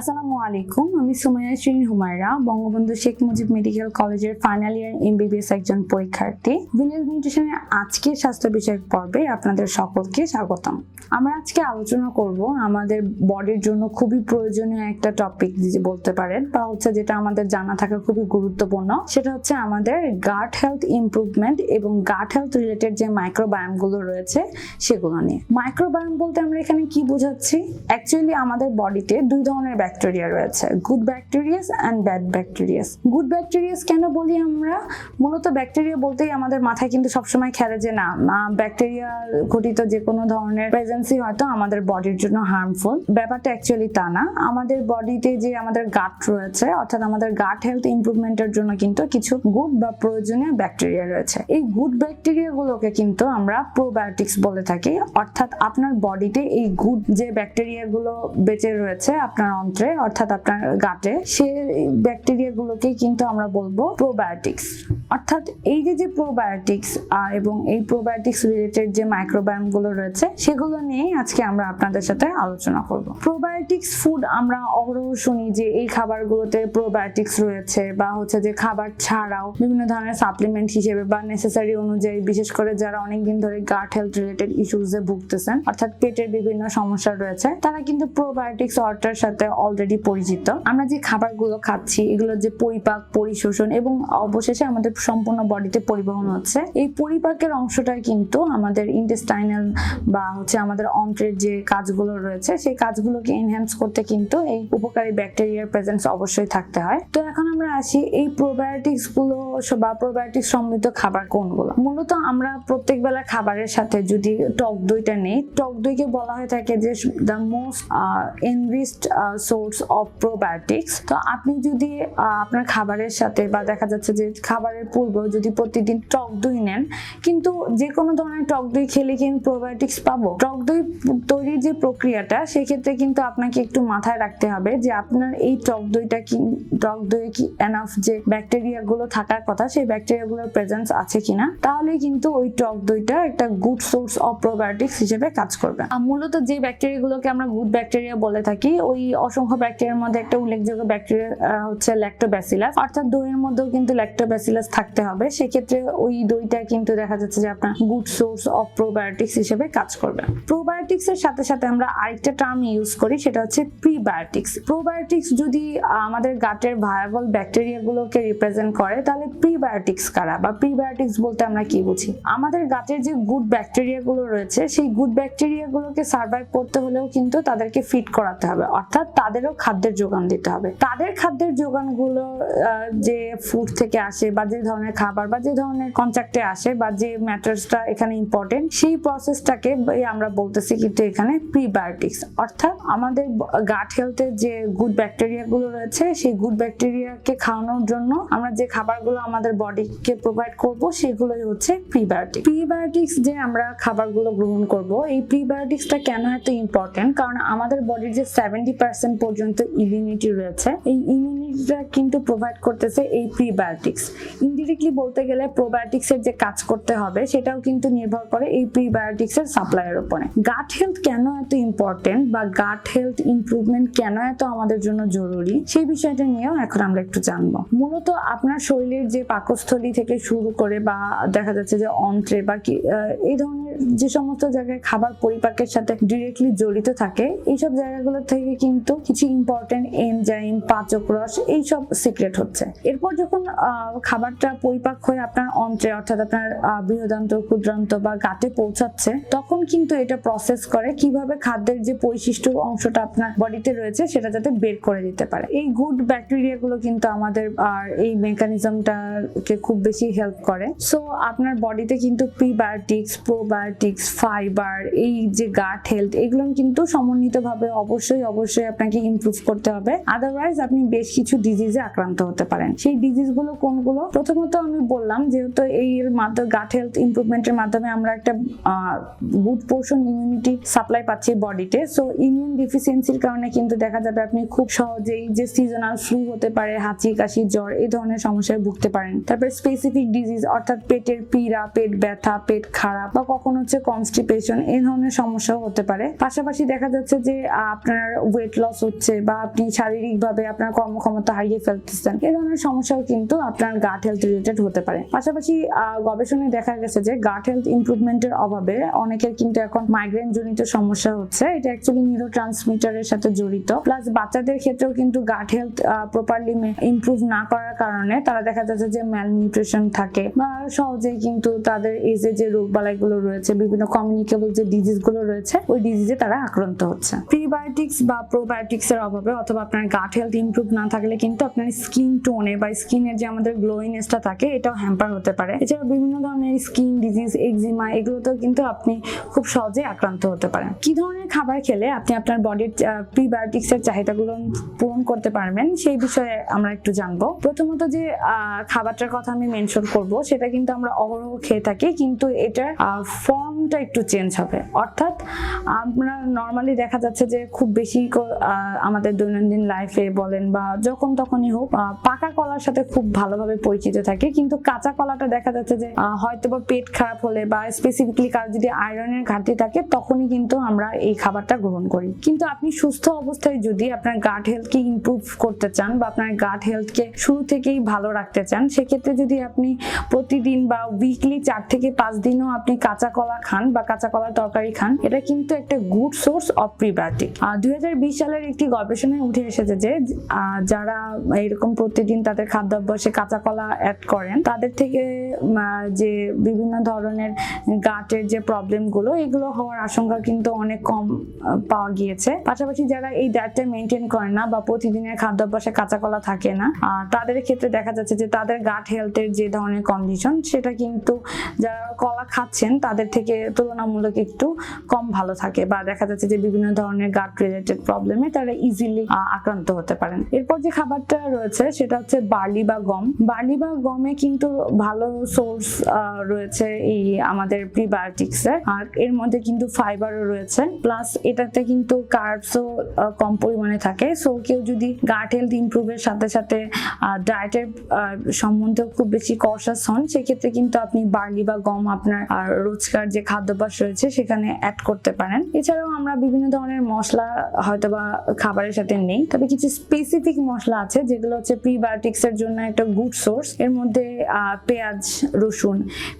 আসসালামু আলাইকুম, আমি সুমাইয়া শ্রীন হুমায়রা, বঙ্গবন্ধু শেখ মুজিব মেডিকেল কলেজের ফাইনাল ইয়ার এমবিবিএস একজন পরীক্ষার্থী। ভিলেজ নিউট্রিশনের আজকের স্বাস্থ্য বিষয়ক পর্বে আপনাদের সকলকে স্বাগতম। আমরা আজকে আলোচনা করব আমাদের বডির জন্য খুবই প্রয়োজনীয় একটা টপিক যে বলতে পারেন, বা হচ্ছে যেটা আমাদের জানা থাকা খুবই গুরুত্বপূর্ণ, সেটা হচ্ছে আমাদের গাট হেলথ ইমপ্রুভমেন্ট এবং গাট হেলথ রিলেটেড যে মাইক্রোবায়ামগুলো রয়েছে সেগুলো নিয়ে। মাইক্রোবায়াম বলতে আমরা এখানে কি বোঝাচ্ছি? অ্যাকচুয়ালি আমাদের বডিতে দুই ধরনের ব্যাকটেরিয়া রয়েছে good bacterias and bad bacterias good bacterias কেন বলি আমরা? মূলত ব্যাকটেরিয়া বলতেই আমাদের মাথায় কিন্তু সবসময় খেলে যে না ব্যাকটেরিয়া ঘটিত যে কোনো ধরনের প্রেজেন্সই হয়তো আমাদের বডির জন্য হার্মফুল ব্যাপারটা অ্যাকচুয়ালি তা না। আমাদের বডিতে যে আমাদের গাট রয়েছে, অর্থাৎ আমাদের গাট হেলথ ইমপ্রুভমেন্টের জন্য কিন্তু কিছু গুড বা প্রয়োজনীয় ব্যাকটেরিয়া রয়েছে। এই গুড ব্যাকটেরিয়া গুলোকে কিন্তু আমরা প্রোবায়োটিক্স বলে থাকি। অর্থাৎ আপনার বডিতে এই গুড যে ব্যাকটেরিয়া গুলো বেঁচে রয়েছে, আপনার অন্ত্রে অর্থাৎ আপনার গাটে, সে ব্যাকটেরিয়া গুলোকে কিন্তু আমরা বলব প্রোবায়োটিক্স অর্থাৎ এই যে যে প্রোবায়োটিক্স এবং এই প্রোবায়োটিক্স রিলেটেড যে মাইক্রোবায়ামগুলো রয়েছে, সেগুলো নিয়ে আজকে আমরা আপনাদের সাথে আলোচনা করব। প্রোবায়োটিক্স ফুড আমরা অহরহ শুনি যে, এই খাবারগুলোতে প্রোবায়োটিক্স রয়েছে বা হচ্ছে যে, খাবার ছাড়াও বিভিন্ন ধরনের সাপ্লিমেন্ট হিসেবে বা নেসেসারি অনুযায়ী, বিশেষ করে যারা অনেকদিন ধরে গাট হেলথ রিলেটেড ইস্যুজে ভুগতেছেন, অর্থাৎ পেটের বিভিন্ন সমস্যা রয়েছে, তারা কিন্তু প্রোবায়োটিক্স ওয়াটার সাথে অলরেডি পরিচিত। আমরা যে খাবারগুলো খাচ্ছি এগুলোর যে পরিপাক, পরিশোষণ এবং অবশেষে আমাদের সম্পূর্ণ বডিতে পরিবহন হচ্ছে, এই পরিপাকের অংশটাই কিন্তু আমাদের ইন্টেস্টাইনাল বা হচ্ছে আমাদের অন্ত্রের যে কাজগুলো রয়েছে, সেই কাজগুলোকে এনহ্যান্স করতে কিন্তু এই উপকারী ব্যাকটেরিয়ার প্রেজেন্স অবশ্যই থাকতে হয়। তো এখন আমরা আসি এই প্রোবায়োটিক্সগুলো বা প্রোবায়োটিক্স সমৃদ্ধ খাবার কোনগুলো? মূলত আমরা প্রত্যেক বেলা খাবারের সাথে যদি টক দইটা নেই, টক দইকে বলা হয়ে থাকে যে the most enriched source of probiotics তো আপনি যদি আপনার খাবারের সাথে বা দেখা যাচ্ছে যে খাবারের পূর্বেও যদি প্রতিদিন টক দই নেন, কিন্তু যে কোনো ধরনের টক দই খেলে কি প্রোবায়োটিক্স পাবো। টক দই তৈরির যে প্রক্রিয়াটা, সেক্ষেত্রে কিন্তু আপনাকে একটু মাথায় রাখতে হবে যে আপনার এই টক দইটা কি, টক দইয়ে কি এনাফ যে ব্যাকটেরিয়া গুলো থাকার কথা, সেই ব্যাকটেরিয়া গুলোর প্রেজেন্স আছে কিনা, তাহলে কিন্তু ওই টক দইটা একটা গুড সোর্স অফ প্রোবায়োটিক্স হিসেবে কাজ করবে। মূলত যে ব্যাকটেরিয়া গুলোকে আমরা গুড ব্যাকটেরিয়া বলে থাকি, ওই অসংখ্য ব্যাকটেরিয়ার মধ্যে একটা উল্লেখযোগ্য ব্যাকটেরিয়া হচ্ছে ল্যাক্টোব্যাসিলাস অর্থাৎ দইয়ের মধ্যেও কিন্তু ল্যাক্টোব্যাসিলাস থাকতে হবে। সেক্ষেত্রে ওই দইটা কিন্তু দেখা যাচ্ছে যে আপনার গুড সোর্স অফ প্রোবায়োটিক্স হিসেবে কাজ করবে। প্রোবায়োটিক্স এর সাথে সাথে আমরা আরেকটা টার্ম ইউজ করি, সেটা হচ্ছে প্রিবায়োটিক্স প্রোবায়োটিক্স যদি আমাদের গাটের ভায়াবল ব্যাকটেরিয়া গুলোকে রিপ্রেজেন্ট করে, তাহলে প্রিবায়োটিক্স কারা? বা প্রিবায়োটিক্স বলতে আমরা কি বুঝি? আমাদের গাটের যে গুড ব্যাকটেরিয়া গুলো রয়েছে, সেই গুড ব্যাকটেরিয়া গুলোকে সার্ভাইভ করতে হলেও কিন্তু তাদেরকে ফিট করাতে হবে। অর্থাৎ তাদেরও খাদ্যের যোগান দিতে হবে। তাদের খাদ্যের যোগানগুলো যে ফুড থেকে আসে বা যে ধরনের খাবার বা যে ধরনের কন্ট্রাক্টে আসে বা যে ম্যাটার্সটা এখানে ইম্পর্টেন্ট সেই প্রসেসটাকে আমরা বলতেছি কিন্তু এখানে প্রিবায়োটিক্স অর্থাৎ আমাদের গাট হেলথের যে গুড ব্যাকটেরিয়া গুলো রয়েছে, সেই গুড ব্যাকটেরিয়াকে খাওয়ানোর জন্য আমরা যে খাবারগুলো আমাদের বডিকে প্রোভাইড করব, সেগুলোই হচ্ছে প্রিবায়োটিক প্রিবায়োটিক্স যে আমরা খাবারগুলো গ্রহণ করব, এই প্রিবায়োটিক্সটা কেন এত ইম্পর্টেন্ট কারণ আমাদের বডির যে সেভেন্টি পার্সেন্ট পর্যন্ত ইমিউনিটি রয়েছে। এই ইমিউনিটিটা কিন্তু প্রোভাইড করতেছে এই প্রিবায়োটিক্স ইনডিরেক্টলি বলতে গেলে প্রোবায়োটিক্স এর যে কাজ করতে হবে, সেটাও কিন্তু নির্ভর করে এই প্রিবায়োটিক্স এর সাপ্লাইয়ের উপরে। গাট হেলথ কেন এত ইম্পর্টেন্ট বা গাট হেলথ ইমপ্রুভমেন্ট কেন এত আমাদের জন্য জরুরি, সেই বিষয়টা নিয়েও এখন আমরা একটু জানব। মূলত আপনার শরীরের যে পাকস্থলী থেকে শুরু করে বা দেখা যাচ্ছে যে অন্ত্রে বা কি এই ধরনের যে সমস্ত জায়গায় খাবার পরিপাকের সাথে ডিরেক্টলি জড়িত থাকে, এইসব জায়গাগুলো থেকে কিন্তু কিছু ইম্পর্টেন্ট এনজাইম পাচক রস, এইসব সিক্রেট হচ্ছে। এরপর যখন খাবারটা পরিপাক হয়ে আপনার অন্ত্রে, অর্থাৎ আপনার বৃহদান্ত, ক্ষুদ্রান্ত বা গাটে পৌঁছাচ্ছে, তখন কিন্তু এটা প্রসেস করে কীভাবে খাদ্যের যে পরিশিষ্ট অংশটা আপনার বডিতে রয়েছে, সেটা যাতে বের করে দিতে পারে। এই গুড ব্যাকটেরিয়া গুলো কিন্তু আমাদের আর এই মেকানিজমটাকে খুব বেশি হেল্প করে। সো আপনার বডিতে কিন্তু প্রিবায়োটিক্স প্রোবায়োটিক্স ফাইবার এই যে গাট হেলথ এগুলো কিন্তু সমন্বিতভাবে অবশ্যই অবশ্যই আপনাকে ইমপ্রুভ করতে হবে। আদারওয়াইজ আপনি বেশ কিছু ডিজিজে আক্রান্ত হতে পারেন। সেই ডিজিজগুলো কোনগুলো? প্রথমত আমি বললাম যেহেতু এর মাধ্যমে গাট হেলথ ইমপ্রুভমেন্টের মাধ্যমে আমরা একটা গুড পোর্শন ইমিউনিটি সাপ্লাই পাচ্ছি বডিতে সো ইমিউন ডিফিসিয়েন্সির কারণে কিন্তু দেখা যাবে আপনি খুব সহজেই যে সিজনাল ফ্লু হতে পারে, হাঁচি, কাশি, জ্বর, এই ধরনের সমস্যায় ভুগতে পারেন। তারপর স্পেসিফিক ডিজিজ অর্থাৎ পেটের পীড়া, পেট ব্যথা, পেট খারাপ বা কখনো যেমন হচ্ছে কনস্টিপেশন এই ধরনের সমস্যাও হতে পারে। পাশাপাশি দেখা যাচ্ছে যে আপনার ওয়েট লস হচ্ছে বা আপনি শারীরিকভাবে আপনার কর্মক্ষমতা হারিয়ে ফেলতেছেন, এই ধরনের সমস্যাও কিন্তু আপনার গাট হেলথ রিলেটেড হতে পারে। পাশাপাশি গবেষণায় দেখা গেছে যে গাট হেলথ ইমপ্রুভমেন্টের অভাবে অনেকের কিন্তু এখন মাইগ্রেন জনিত সমস্যা হচ্ছে। এটা অ্যাকচুয়ালি নিউরো ট্রান্সমিটারের সাথে জড়িত। প্লাস বাচ্চাদের ক্ষেত্রেও কিন্তু গাট হেলথ প্রপারলি ইমপ্রুভ না করার কারণে তারা দেখা যাচ্ছে যে ম্যাল নিউট্রিশন থাকে বা সহজেই কিন্তু তাদের এজে যে রোগ বালাইগুলো রয়েছে বিভিন্ন কমিউনিকেবল যে ডিজিজগুলো রয়েছে, ওই ডিজিজে তারা আক্রান্ত হচ্ছে। প্রিবায়োটিক্স বা প্রোবায়োটিক্স এর অভাবে অথবা আপনার গাট হেলথ ইমপ্রুভ না থাকলে কিন্তু আপনার স্কিন টোনে বা স্কিনের যে আমাদের গ্লোইনেসটা থাকে, এটাও হ্যাম্পার হতে পারে। এছাড়া বিভিন্ন ধরনের স্কিন ডিজিজ এক্সিমা এগুলোতেও কিন্তু আপনি খুব সহজে আক্রান্ত হতে পারেন। কি ধরনের খাবার খেলে আপনি আপনার বডির প্রিবায়োটিক্স এর চাহিদাগুলো পূরণ করতে পারবেন, সেই বিষয়ে আমরা একটু জানব। প্রথমত যে খাবারটার কথা আমি মেনশন করব, সেটা কিন্তু আমরা অহরহ খেয়ে থাকি, কিন্তু এটার ফর্মটা একটু চেঞ্জ হবে। অর্থাৎ আমরা নর্মালি দেখা যাচ্ছে যে খুব বেশি আমাদের দৈনন্দিন লাইফে বলেন বা যখন তখনই হোক পাকা কলার সাথে খুব ভালোভাবে পরিচিত থাকে। কিন্তু কাঁচা কলাটা দেখা যাচ্ছে যে হয়তো বা পেট খারাপ হলে বা স্পেসিফিকলি কারও যদি আয়রনের ঘাটতি থাকে, তখনই কিন্তু আমরা এই খাবারটা গ্রহণ করি। কিন্তু আপনি সুস্থ অবস্থায় যদি আপনার গাট হেলথকে ইমপ্রুভ করতে চান বা আপনার গাট হেলথকে শুরু থেকেই ভালো রাখতে চান, সেক্ষেত্রে যদি আপনি প্রতিদিন বা উইকলি চার থেকে পাঁচ দিনও আপনি কাঁচা কলা খান বা কাঁচা কলার তরকারি খান, এটা কিন্তু একটা গুড সোর্স অফ প্রিবায়োটিক দুই সালের একটি গবেষণায় উঠে এসেছে যে যারা এরকম প্রতিদিন তাদের খাদ্যাভ্যাসে কাঁচা কলা অ্যাড করেন, তাদের থেকে যে বিভিন্ন ধরনের গাটের যে প্রবলেমগুলো এগুলো হওয়ার আশঙ্কা কিন্তু অনেক কম পাওয়া গিয়েছে। পাশাপাশি যারা এই ডায়েটটা মেনটেন করেন না বা প্রতিদিনের খাদ্যাভ্যাসে কাঁচা কলা থাকে না তাদের ক্ষেত্রে দেখা যাচ্ছে যে তাদের গাট হেলথের যে ধরনের কন্ডিশন সেটা কিন্তু যারা কলা খাচ্ছেন, তাদের থেকে তুলনামূলক একটু কম ভালো থাকে। বা দেখা যাচ্ছে যে বিভিন্ন ধরনের গাট রিলেটেড প্রবলেমে তারা ইজিলি আক্রান্ত হতে পারেন। এরপর যে খাবারটা রয়েছে সেটা হচ্ছে বার্লি বা গম। বার্লি বা গমে কিন্তু ভালো সোর্স রয়েছে এই আমাদের প্রিবায়োটিক্স এর। আর এর মধ্যে কিন্তু ফাইবারও রয়েছে। প্লাস এটাতে কিন্তু কার্বসও কম পরিমাণে থাকে। সো কেউ যদি গাট হেলথ ইমপ্রুভের সাথে সাথে ডায়েটের সম্বন্ধেও খুব বেশি কষাস হন, সেক্ষেত্রে কিন্তু আপনি বার্লি বা গম আপনার রোজকার যে খাদ্যাভ্যাস রয়েছে সেখানে অ্যাড করতে পারেন। এছাড়াও আমরা বিভিন্ন ধরনের মশলা হয়তো বা খাবারের সাথে নেই, তবে কিছু স্পেসিফিক মশলা আছে যেগুলো হচ্ছে প্রিবায়োটিক্স এর জন্য একটা গুড সোর্স এর মধ্যে পেঁয়াজ, রসুন।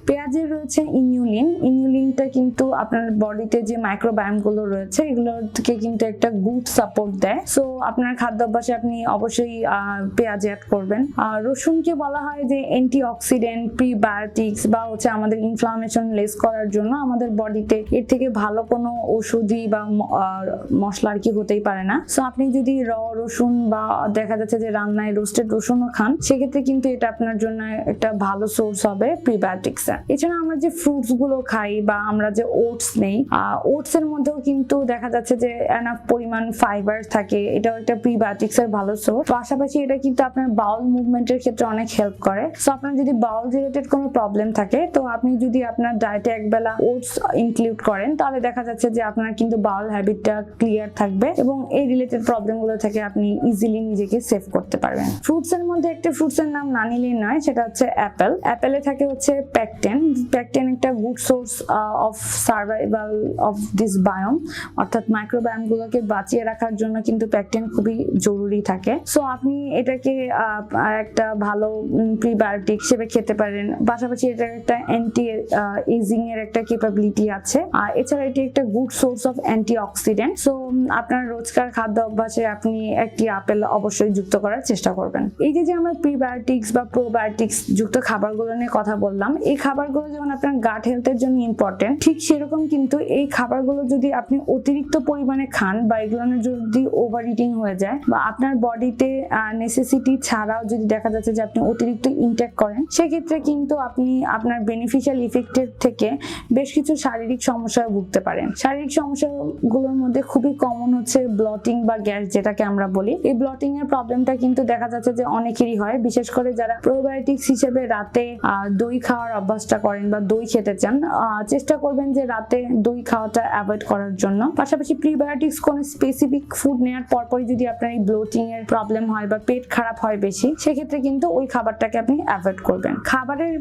পেঁয়াজের রয়েছে ইনিউলিন ইনিউলিনটা কিন্তু আপনার বডিতে যে মাইক্রোবায়ামগুলো রয়েছে, এগুলোর থেকে কিন্তু একটা গুড সাপোর্ট দেয়। সো আপনার খাদ্যাভ্যাসে আপনি অবশ্যই পেঁয়াজ অ্যাড করবেন। আর রসুনকে বলা হয় যে অ্যান্টি অক্সিডেন্ট প্রিবায়োটিক্স বা হচ্ছে আমাদের ইনফ্লামেশন লেস করার জন্য আমাদের বডিতে এর থেকে ভালো কোনো ওষুধি বা মশলা আর কি হতেই পারে না। সো আপনি যদি র রসুন বা দেখা যাচ্ছে যে রান্নায় রোস্টেড রসুনও খান, সেক্ষেত্রে কিন্তু এটা আপনার জন্য একটা ভালো সোর্স হবে প্রিবায়োটিক্স এছাড়া আমরা যে ফ্রুটসগুলো খাই বা আমরা যে ওটস নেই ওটস এর মধ্যেও কিন্তু দেখা যাচ্ছে যে এনাফ পরিমাণ ফাইবার থাকে, এটাও একটা প্রিবায়োটিক্স এর ভালো সোর্স পাশাপাশি এটা কিন্তু আপনার বাউল মুভমেন্টের ক্ষেত্রে অনেক হেল্প করে। সো আপনার যদি বাউল রিলেটেড কোনো প্রবলেম থাকে, তো আপনি যদি আপনার ডায়েটে একবেলা ওটস ইনক্লুড করেন, তাহলে দেখা যাচ্ছে যে আপনার কিন্তু বাউল হ্যাবিটটা ক্লিয়ার থাকবে এবং এই রিলেটেড প্রবলেমগুলো থেকে আপনি ইজিলি নিজেকে সেভ করতে পারবেন। ফ্রুটস এর মধ্যে একটা ফ্রুটস এর নাম না নিলেই নয়, সেটা হচ্ছে অ্যাপেল অ্যাপেলে থাকে হচ্ছে প্যাকটেন প্যাকটেন একটা good source of survival of this biome অর্থাৎ মাইক্রোবায়োম গুলোকে বাঁচিয়ে রাখার জন্য কিন্তু প্যাকটেন খুবই জরুরি থাকে। সো আপনি এটাকে একটা ভালো প্রিবায়োটিক হিসেবে খেতে পারেন। পাশাপাশি এটা একটা অ্যান্টি এজিং এর একটা ক্যাপাবিলিটি আছে। আর এছাড়া এটি একটা good source of antioxidant so আপনার রোজকার খাদ্য অভ্যাসে আপনি একটি আপেল অবশ্যই যুক্ত করার চেষ্টা করবেন। এই যে যে আমরা প্রিবায়োটিক্স বা প্রোবায়োটিক্স যুক্ত খাবারগুলো নিয়ে কথা বললাম, এই খাবারগুলো যেমন আপনার গাট হেলথের জন্য ইম্পর্টেন্ট ঠিক সেরকম কিন্তু এই খাবারগুলো যদি আপনি অতিরিক্ত পরিমাণে খান বা এগুলোর যদি ওভার ইটিং হয়ে যায় বা আপনার বডিতে নেসেসিটি ছাড়াও যদি দেখা যাচ্ছে যে আপনি অতিরিক্ত ইনটেক করেন, সেক্ষেত্রে কিন্তু আপনি আপনার বেনিফিশিয়াল ইফেক্টের থেকে বেশ কিছু শারীরিক সমস্যায় ভুগতে পারেন। শারীরিক সমস্যাগুলোর মধ্যে খুবই কমন হচ্ছে ব্লটিং বা গ্যাস যেটাকে আমরা বলি। এই ব্লটিং এর প্রবলেমটা কিন্তু দেখা যাচ্ছে যে অনেকেরই হয়। বিশেষ করে যারা প্রোবায়োটিক্স হিসেবে রাতে দই খাওয়ার অভ্যাসটা করেন বা দই খেতে চান চেষ্টা করবেন যে রাতে দই খাওয়াটা অ্যাভয়েড করার জন্য। পাশাপাশি প্রিবায়োটিক্স কোন স্পেসিফিক ফুড নেওয়ার পরপরই যদি আপনার এই ব্লোটিং এর প্রবলেম হয় বা পেট খারাপ হয় বেশি, সেক্ষেত্রে কিন্তু ওই খাবারটাকে আপনি অ্যাভয়েড করবেন। খাবারের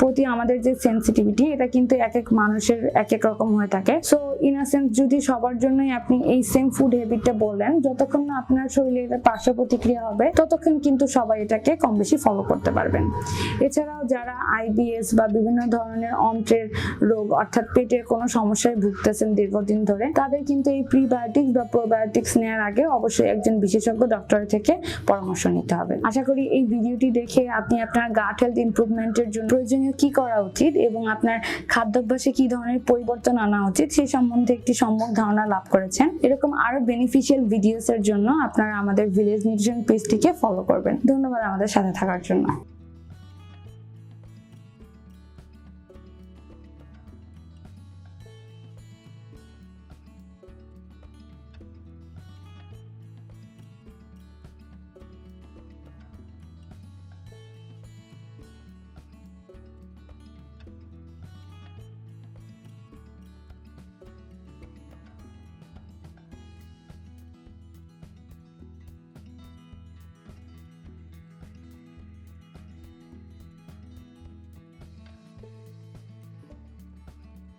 প্রতি আমাদের যে সেন্সিটিভিটি এটা কিন্তু এক এক মানুষের এক এক রকম হয়ে থাকে। সো ইন আ সেন্স যদি সবার জন্যই আপনি এই সেম ফুড হ্যাবিটটা বললেন, যতক্ষণ না আপনার শরীরে এটা পার্শ্ব প্রতিক্রিয়া হবে, ততক্ষণ কিন্তু সবাই এটাকে কম বেশি ফলো করতে পারবেন। এছাড়াও যারা আইবিএস বা বিভিন্ন ধরনের অন্ত্রের রোগ, অর্থাৎ পেটের কোনো সমস্যায় ভুগতেছেন দীর্ঘদিন ধরে, তাদের কিন্তু এই প্রিবায়োটিক্স বা প্রোবায়োটিক্স নেওয়ার আগে অবশ্যই একজন বিশেষজ্ঞ ডক্টরের থেকে পরামর্শ নিতে হবে। আশা করি এই ভিডিওটি দেখে আপনি আপনার গাট হেলথ ইমপ্রুভমেন্টের জন্য প্রয়োজনীয় কি করা উচিত এবং আপনার খাদ্যাভ্যাসে কি ধরনের পরিবর্তন আনা উচিত সেই সম্বন্ধে একটি সম্যক ধারণা লাভ করেছেন। এরকম আরও বেনিফিশিয়াল ভিডিওস এর জন্য আপনারা আমাদের ভিলেজ নিউট্রিশন পেজটিকে ফলো করবেন। ধন্যবাদ আমাদের সাথে থাকার জন্য।